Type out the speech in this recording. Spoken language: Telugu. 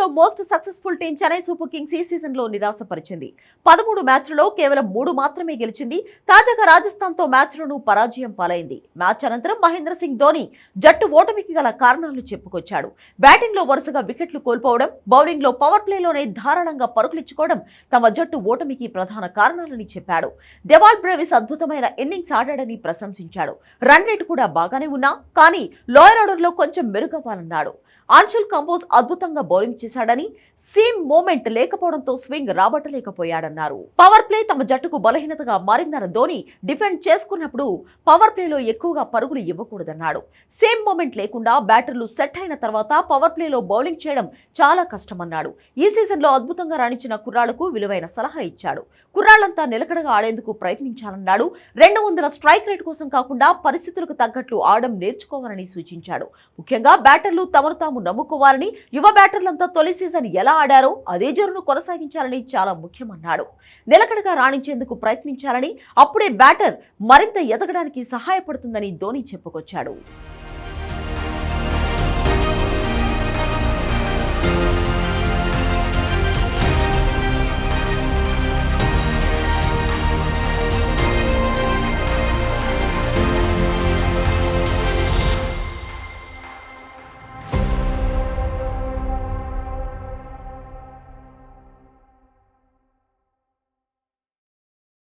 లో most successful team Chennai super kings ఈ సీజన్లో నిరాశపరిచింది. పదమూడు మ్యాచ్లలో కేవలం మూడు మాత్రమే గెలిచింది. తాజాగా రాజస్థాన్తో మ్యాచ్లను పరాజయం పాలైంది. మ్యాచ్ అనంతరం మహేంద్ర సింగ్ ధోని జట్టు ఓటమికి గల కారణాలు చెప్పుకొచ్చాడు. బ్యాటింగ్లో వరుసగా వికెట్లు కోల్పోవడం బౌలింగ్లో పవర్ ప్లేలోనే ధారాళంగా పరుగులిచ్చుకోవడం తమ జట్టు ఓటమికి ప్రధాన కారణాలని చెప్పాడు. దెవాల్ బ్రేవిస్ అద్భుతమైన ఇన్నింగ్స్ ఆడాడని ప్రశంసించాడు. రన్ రేట్ కూడా బాగానే ఉన్నా కానీ లోయర్ ఆర్డర్లో కొంచెం మెరుగవ్వాలన్నాడు. ఆన్షుల్ కంపోజ్ అద్భుతంగా బౌలింగ్ చేశాడని సేమ్ మూమెంట్ లేకపోవడంతో స్వింగ్ రాబట్టలేకపోయాడన్నారు. పవర్ ప్లే తమ జట్టుకు బలహీనతగా మారిందన్న ధోని డిఫెండ్ చేసుకున్నప్పుడు పవర్ ప్లేలో ఎక్కువగా పరుగులు ఇవ్వకూడదన్నాడు. సేమ్ మూమెంట్ లేకుండా బ్యాటర్లు సెట్ అయిన తర్వాత పవర్ ప్లేలో బౌలింగ్ చేయడం చాలా కష్టమన్నాడు. ఈ సీజన్లో అద్భుతంగా రాణించిన కుర్రాళ్ళకు విలువైన సలహా ఇచ్చాడు. కుర్రాళ్ళంతా నిలకడగా ఆడేందుకు ప్రయత్నించాలన్నాడు. రెండు వందల స్ట్రైక్ రేట్ కోసం కాకుండా పరిస్థితులకు తగ్గట్లు ఆడడం నేర్చుకోవాలని సూచించాడు. ముఖ్యంగా బ్యాటర్లు తమను తాము నమ్ముకోవాలని యువ బ్యాటర్లంతా తొలి సీజన్ ఎలా ఆడారో అదే జోరును కొనసాగించాలని చాలా ముఖ్యమన్నాడు. నిలకడగా రాణించేందుకు ప్రయత్నించాలని అప్పుడే బ్యాటర్ మరింత ఎదగడానికి సహాయపడుతుందని ధోని చెప్పుకొచ్చాడు.